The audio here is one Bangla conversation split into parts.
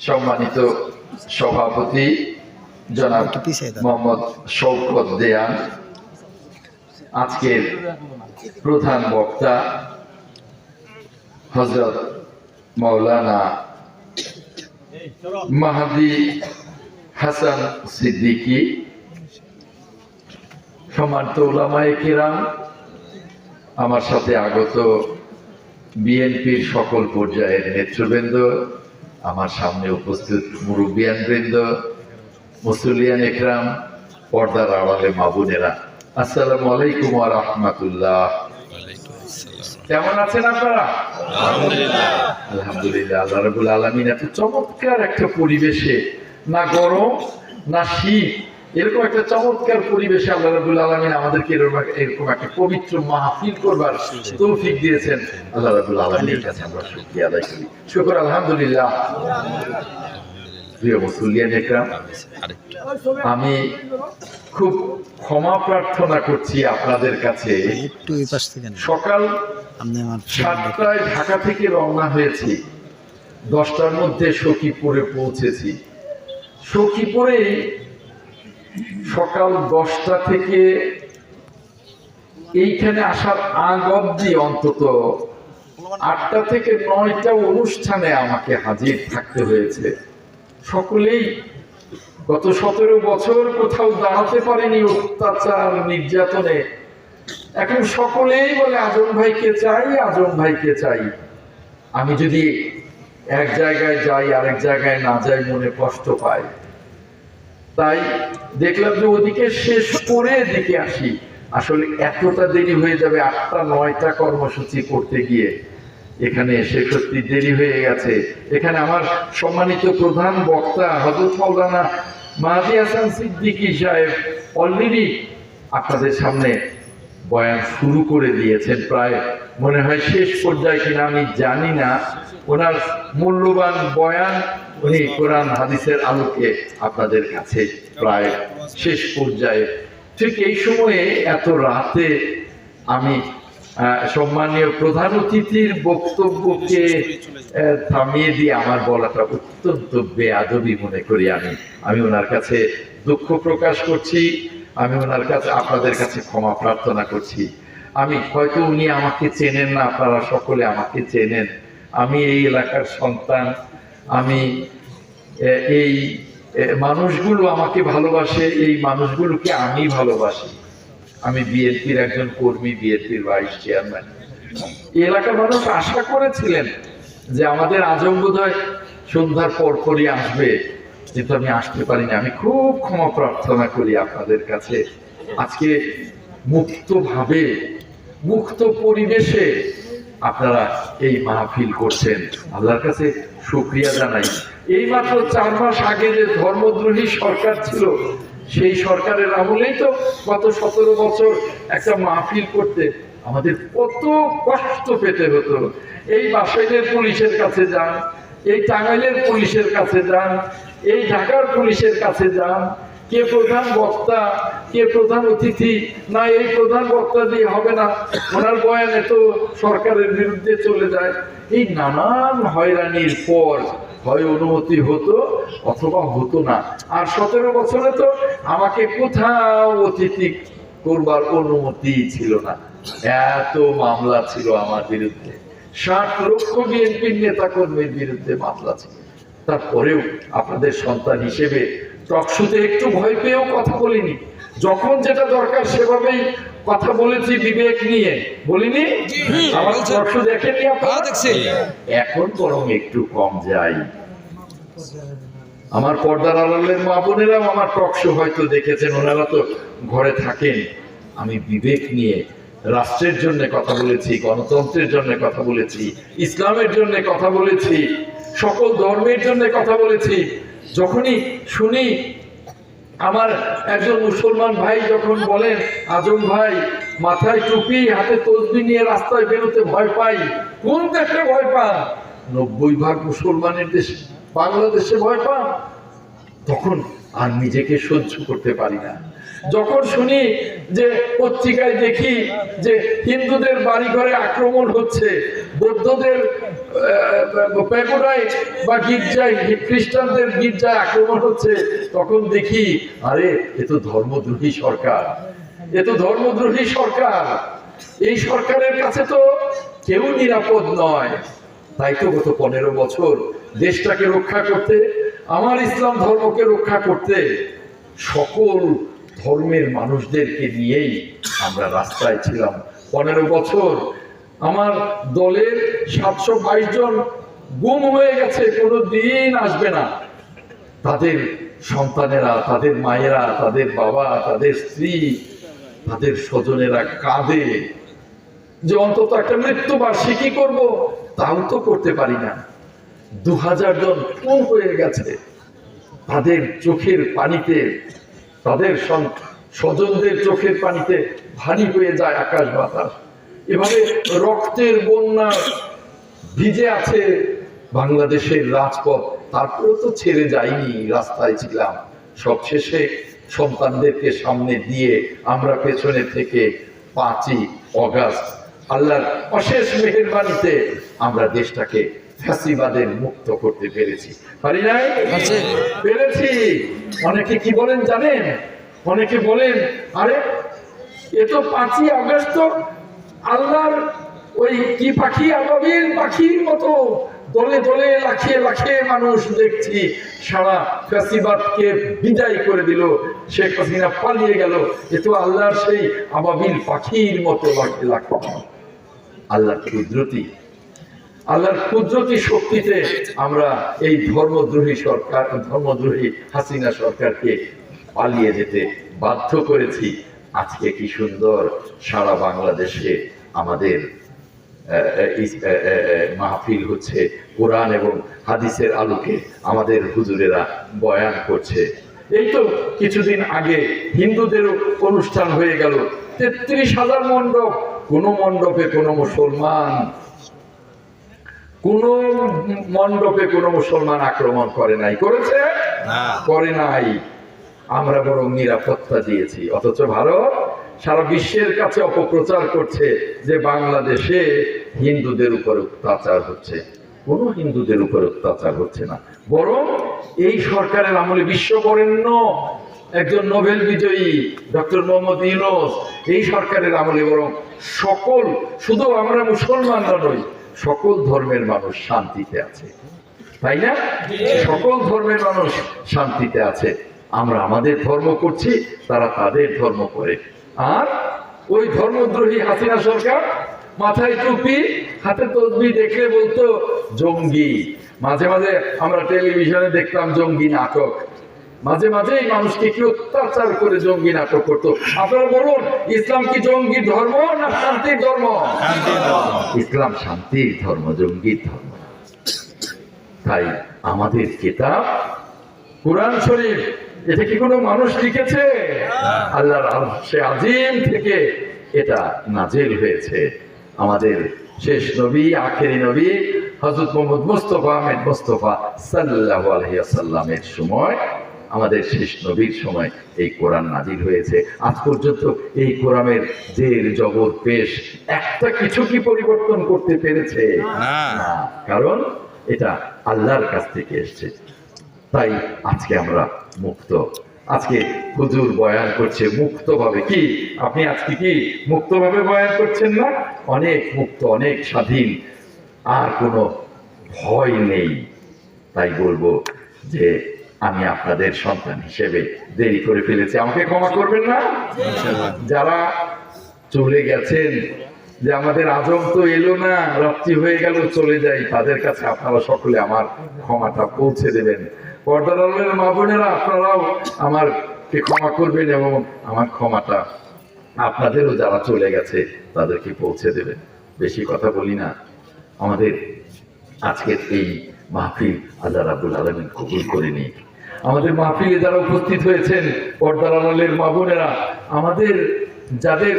সম্মানিত সভাপতি জনাব মোহাম্মদ শৌকত দেয়ান আজকের প্রধান বক্তা হজরত মৌলানা মাহাদি হাসান সিদ্দিকী সম্মানিত ওলামায়ে কিরাম আমার সাথে আগত বিএনপির সকল পর্যায়ের নেতৃবৃন্দ আমার সামনে উপস্থিত মুরব্বিয়ান বৃন্দ মুসুলিয়ান একরাম পর্দার আড়ালে মাবুনেরা আসসালাম আলাইকুম ওয়া রাহমাতুল্লাহ। কেমন আছেন আপনারা? আলহামদুলিল্লাহ আল্লাহ রাব্বুল আলমিন এত চমৎকার একটা পরিবেশে না গরম না শীত এরকম একটা চমৎকার পরিবেশে আল্লাহ রাব্বুল আলামিন আমাদেরকে এরকম এরকম একটা পবিত্র মাহফিল করবার তৌফিক দিয়েছেন। আল্লাহ রাব্বুল আলামিনের কাছে আমরা শুকরিয়া আদায় করি। শুকর আলহামদুলিল্লাহ। প্রিয় মুসলিয়ান একরাম আমি খুব ক্ষমা প্রার্থনা করছি আপনাদের কাছে। সকাল সাতটায় ঢাকা থেকে রওনা হয়েছি। দশটার মধ্যে সখীপুরে পৌঁছেছি। সখীপুরে সকাল দশটা থেকে এইখানে আসার আগ অব্দি অন্তত আটটা থেকে নয়টা অনুষ্ঠানে আমাকে হাজির থাকতে হয়েছে। সকলেই গত সতেরো বছর কোথাও দাঁড়াতে পারেনি অত্যাচার, নির্যাতনে। এখন সকলেই বলে, আজম ভাইকে চাই, আজম ভাইকে চাই। আমি যদি এক জায়গায় যাই, আরেক জায়গায় না যাই, মনে কষ্ট পাই। তাই দেখলাম যে ওদিকে শেষ করে এদিকে আসি। আসলে এতটা দেরি হয়ে যাবে আটটা, নয়টা কর্মসূচি করতে গিয়ে। এখানে এসে সত্যি দেরি হয়ে গেছে। এখানে আমার সম্মানিত প্রধান বক্তা হজরত মৌলানা মাহাদি হাসান সিদ্দিকী সাহেব অলরেডি আপনাদের সামনে বয়ান শুরু করে দিয়েছেন। প্রায় মনে হয় শেষ পর্যায়ে কিনা, আমি জানি না। ওনার মূল্যবান বয়ান উনি কোরআন হাদিসের আলোকে আপনাদের কাছে প্রায় শেষ পর্যায়ে। ঠিক এই সময়ে এত রাতে আমি সম্মানীয় প্রধান অতিথির বক্তব্যকে থামিয়ে দিয়ে আমার বলাটা অত্যন্ত বেআদবি মনে করি আমি। আমি ওনার কাছে দুঃখ প্রকাশ করছি আমি ওনার কাছে আপনাদের কাছে ক্ষমা প্রার্থনা করছি। আমি হয়তো উনি আমাকে চেনেন না আপনারা সকলে আমাকে চেনেন। আমি এই এলাকার সন্তান, আমি এই মানুষগুলো আমাকে ভালোবাসে, এই মানুষগুলোকে আমি ভালোবাসি। আমি বিএনপির একজন কর্মী, বিএনপির ভাইস চেয়ারম্যান। এলাকার মানুষ আশা করেছিলেন যে আমাদের আজম বোধহয় সন্ধ্যার পরপরই আসবে, কিন্তু আমি আসতে পারিনি। আমি খুব ক্ষমা প্রার্থনা করি আপনাদের কাছে। আজকে মুক্তভাবে, মুক্ত পরিবেশে আপনারা এই মাহফিল করছেন। আল্লাহর কাছে শুক্রিয়া জানাই। এই মাত্র চার মাস আগে যে ধর্মদ্রোহী সরকার ছিল, সেই সরকারের আমলেই তো গত সতেরো বছর একটা মাহফিল করতে আমাদের কত কষ্ট পেতে হতো। এই বাসাইলের পুলিশের কাছে যান, এই টাঙ্গাইলের পুলিশের কাছে যান, এই ঢাকার পুলিশের কাছে যান, কে প্রধান বক্তা কে প্রধান অতিথি, না, এই প্রধান বক্তা দিয়ে হবে না। ওনার বয়ানে তো সরকারের বিরুদ্ধে চলে যায়। এই নানান হয়রানির পর হয় অনুমতি হতো অথবা হতো না। আর সতেরো বছরে তো আমাকে কোথাও অতিথি করবার অনুমতি ছিল না। এত মামলা ছিল আমার বিরুদ্ধে। ষাট লক্ষ বিএনপির নেতা কর্মীর বিরুদ্ধে মামলা ছিল। তারপরেও আপনাদের সন্তান হিসেবে টকশুতে একটু ভয় পেয়েও কথা বলিনি। যখন যেটা দরকার সেভাবেই কথা বলেছি বিবেক নিয়ে। বলিনি? আমার আপনারা? এখন বরং একটু কম যাই। আমার পর্দার আড়ালের মা বোনেরাও আমার টকশো হয়তো দেখেছেন ওনারা তো ঘরে থাকেন। আমি বিবেক নিয়ে রাষ্ট্রের জন্য কথা বলেছি গণতন্ত্রের জন্য কথা বলেছি ইসলামের জন্য কথা বলেছি সকল ধর্মের জন্য কথা বলেছি। যখনই শুনি আমার একজন মুসলমান ভাই যখন বলেন আজম ভাই, মাথায় টুপি, হাতে তসবি নিয়ে রাস্তায় বেরোতে ভয় পাই। কোন দেশে ভয় পান নব্বই ভাগ মুসলমানের দেশ বাংলাদেশে ভয় পান তখন আর নিজেকে সহ্য করতে পারি না। যখন শুনি যে পত্রিকায় দেখি যে হিন্দুদের বাড়ি ঘরে আক্রমণ হচ্ছে, বৌদ্ধদের প্যাগোডায় বা গির্জায় খ্রিস্টানদের গির্জায় আক্রমণ হচ্ছে, তখন দেখি, আরে, এ তো ধর্মদ্রোহী সরকার। এ তো ধর্মদ্রোহী সরকার। এই সরকারের কাছে তো কেউ নিরাপদ নয়। তাই তো গত পনেরো বছর দেশটাকে রক্ষা করতে, আমার ইসলাম ধর্মকে রক্ষা করতে সকল ধর্মের মানুষদেরকে নিয়েই আমরা রাস্তায় ছিলাম। পনেরো বছর আমার দলের সাতশো বাইশ জন গুম হয়ে গেছে কোনো দিন আসবে না। তাদের সন্তানেরা, তাদের মায়েরা, তাদের বাবা, তাদের স্ত্রী, তাদের স্বজনেরা কাঁদে যে অন্তত একটা মৃত্যু বার্ষিকী করব, তাও তো করতে পারি না। দু হাজার জন খুন হয়ে গেছে। তাদের চোখের পানিতে, তাদের স্বজনদের চোখের পানিতে ভারী হয়ে যায় আকাশ বাতাস। এভাবে রক্তের বন্যা ভিজে আছে বাংলাদেশের রাজপথ। তারপরেও তো ছেড়ে যাইনি রাস্তায় ছিলাম। সবশেষে সন্তানদেরকে সামনে দিয়ে আমরা পেছনে থেকে পাঁচই অগাস্ট আল্লাহর অশেষ মেহেরবানিতে আমরা দেশটাকে ফ্যাসিবাদের মুক্ত করতে পেরেছি। পারি নাই? পেরেছি। অনেকে কি বলেন জানেন? অনেকে বলেন আরে এ তো পাঁচই অগাস্ট তো আল্লাহর ওই কি পাখি? আবাবিল পাখির মতো দলে দলে লাখে লাখে মানুষ দেখছি। সারা ফ্যাসিবাদকে বিদায় করে দিল। শেখ হাসিনা পালিয়ে গেল। এ তো আল্লাহর সেই আবাবিল পাখির মতো লাখে লাখ আল্লাহর কুদরতি। আল্লাহর কুদরতি শক্তিতে আমরা এই ধর্মদ্রোহী সরকার ধর্মদ্রোহী হাসিনা সরকারকে পালিয়ে যেতে বাধ্য করেছি। আজকে কি সুন্দর সারা বাংলাদেশে আমাদের মাহফিল হচ্ছে কোরআন এবং হাদিসের আলোকে আমাদের হুজুরেরা বয়ান করছে। এই তো কিছুদিন আগে হিন্দুদেরও অনুষ্ঠান হয়ে গেল তেত্রিশ হাজার মণ্ডপ কোনো মণ্ডপে কোনো মুসলমান কোন মণ্ডপে কোনো মুসলমান আক্রমণ করে নাই করেছে? করে নাই। আমরা বরং নিরাপত্তা দিয়েছি। অথচ ভারত সারা বিশ্বের কাছে অপপ্রচার করছে যে বাংলাদেশে হিন্দুদের উপর অত্যাচার হচ্ছে। কোনো হিন্দুদের উপর অত্যাচার হচ্ছে না। বরং এই সরকারের আমলে বিশ্ব বরেণ্য একজন নোবেল বিজয়ী ডক্টর মোহাম্মদ ইউনুস এই সরকারের আমলে বরং সকল শুধু আমরা মুসলমানরা নই সকল ধর্মের মানুষ শান্তিতে আছে। তাই না? সকল ধর্মের মানুষ শান্তিতে আছে। আমরা আমাদের ধর্ম করছি তারা তাদের ধর্ম করে। আর ওই ধর্মদ্রোহী হাসিনা সরকার মাথায় টুপি হাতে তসবি দেখলে বলতো জঙ্গি। মাঝে মাঝে আমরা টেলিভিশনে দেখতাম জঙ্গি নাটক। মাঝে মাঝেই মানুষকে কি অত্যাচার করে জঙ্গি নাটক করতো? আপনারা বলুন ইসলাম কি জঙ্গি ধর্ম না শান্তির ধর্ম। ইসলাম শান্তির ধর্ম জঙ্গির ধর্ম। তাই আমাদের কিতাব কোরআন শরীফ এটা কি কোনো মানুষ লিখেছে? আল্লাহর সে আজিম থেকে এটা নাজেল হয়েছে। আমাদের শেষ নবী আখেরি নবী হজরত মোহাম্মদ মুস্তফা আহমেদ মুস্তফা সাল্লাহ আলহিয়াসাল্লামের সময় আমাদের শেষ নবীর সময় এই কোরআন নাজির হয়েছে। আজ পর্যন্ত এই কোরআনের জের জগৎ পেশ একটা কিছু কি পরিবর্তন করতে পেরেছে? কারণ এটা আল্লাহর কাছ থেকে এসছে। তাই আজকে আমরা মুক্ত। আজকে হুজুর বয়ান করছে মুক্তভাবে। কি? আপনি আজকে কি মুক্তভাবে বয়ান করছেন না? অনেক মুক্ত অনেক স্বাধীন। আর কোনো ভয় নেই। তাই বলব যে আমি আপনাদের সন্তান হিসেবে দেরি করে ফেলেছি। আমাকে ক্ষমা করবেন না? যারা চলে গেছেন যে আমাদের আজম তো এলো না রাত্রি হয়ে গেল চলে যাই। তাদের কাছে আপনারা সকলে আমার ক্ষমাটা পৌঁছে দেবেন। আলের মা বোনেরা, আপনারাও আমারকে ক্ষমা করবেন এবং আমার ক্ষমাটা আপনাদেরও যারা চলে গেছে, তাদেরকে পৌঁছে দেবেন। বেশি কথা বলি না। আমাদের আজকের এই মাহফিল আল্লাহ রাবুল আলমিন কবুল করে নিই আমাদের মাহফিলে যারা উপস্থিত হয়েছেন, পর্দার আড়ালের মা বোনেরা, আমাদের যাদের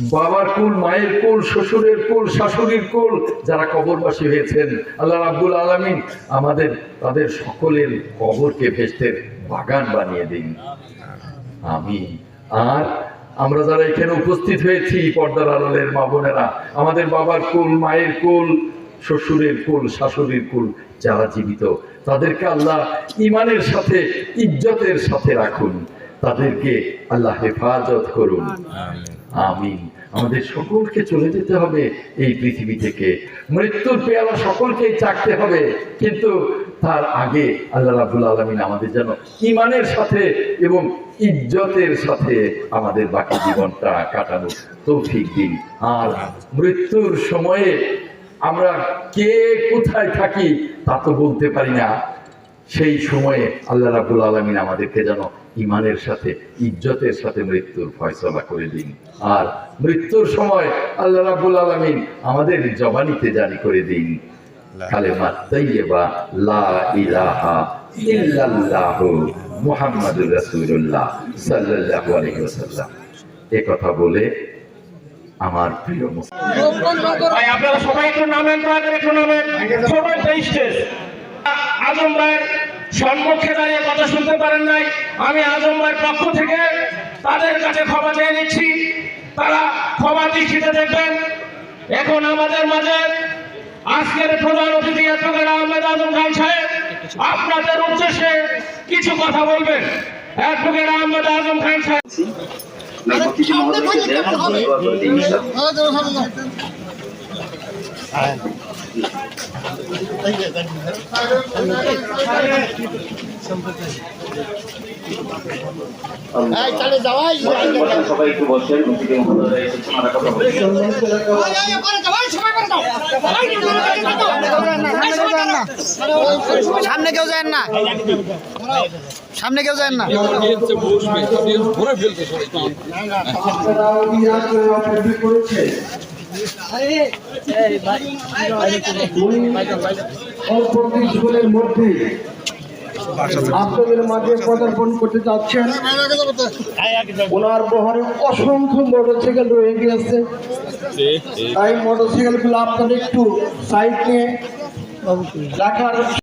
বাবার কুল, মায়ের কুল, শ্বশুরের কুল, শাশুড়ির কুল, যারা কবরবাসী হয়েছেন, আল্লাহ রাব্বুল আলমিন আমাদের, তাদের সকলের কবরকে ভেস্তের বাগান বানিয়ে দিন। আমি আর আমরা যারা এখানে উপস্থিত হয়েছি, পর্দার আড়ালের মা বোনেরা, আমাদের বাবার কুল, মায়ের কুল, শ্বশুরের কুল, শাশুড়ির কুল, যারা জীবিত, তাদেরকে আল্লাহ ইমানের সাথে, ইজ্জতের সাথে রাখুন। তাদেরকে আল্লাহ হেফাজত করুন। আমিন। আমাদের সকলকে চলে যেতে হবে এই পৃথিবী থেকে। মৃত্যুর পেয়ালা সকলকেই চাকতে হবে। কিন্তু তার আগে আল্লাহ রাবুল আলমিন আমাদের যেন ইমানের সাথে এবং ইজ্জতের সাথে আমাদের বাকি জীবনটা কাটানো তৌফিক দিন। আর মৃত্যুর সময়ে আমরা কে কোথায় থাকি তা তো বলতে পারি না। সেই সময়ে আল্লাহ রাবুল আলমিন আমাদেরকে যেন ইমানের সাথে ইজ্জতের সাথে মৃত্যুর ফয়সলা করে দিন। আর মৃত্যুর সময় আল্লাহ রাবুল আলমিন আমাদের জবানিতে জারি করে দিন। কালেমা লা ইলাহা ইল্লাল্লাহ মুহাম্মাদুর রাসূলুল্লাহ সাল্লাল্লাহু আলাইহি ওয়াসাল্লাম। এ কথা বলে আমার প্রিয় মুসলিম আপনারা সবাই একটু নামেন দয়া করে একটু নামেন। স্টেজ আজম ভাইয়ের সম্মুখে দাঁড়িয়ে কথা শুনতে পারেন নাই। আমি আজম ভাইয়ের পক্ষ থেকে তাদের কাছে ক্ষমা চেয়ে নিচ্ছি। তারা ক্ষমা দৃষ্টিতে দেখবেন। এখন আমাদের মাঝে আজকের প্রধান অতিথি অ্যাডভোকেট আহমেদ আজম খান সাহেব আপনাদের উদ্দেশ্যে কিছু কথা বলবেন। অ্যাডভোকেট আহমেদ আজম খান সাহেব। সবাই একটু বসেন সামনে কেউ যায় না। সামনে কেউ যায় না। অল্প কিছুক্ষণের মধ্যে আপনাদের মাঝে পদার্পণ করতে যাচ্ছেন। ওনার বহরে অসংখ্য মোটরসাইকেল রয়ে গিয়েছে তাই মোটরসাইকেলগুলো আপনাদের একটু সাইড নিয়ে রাখার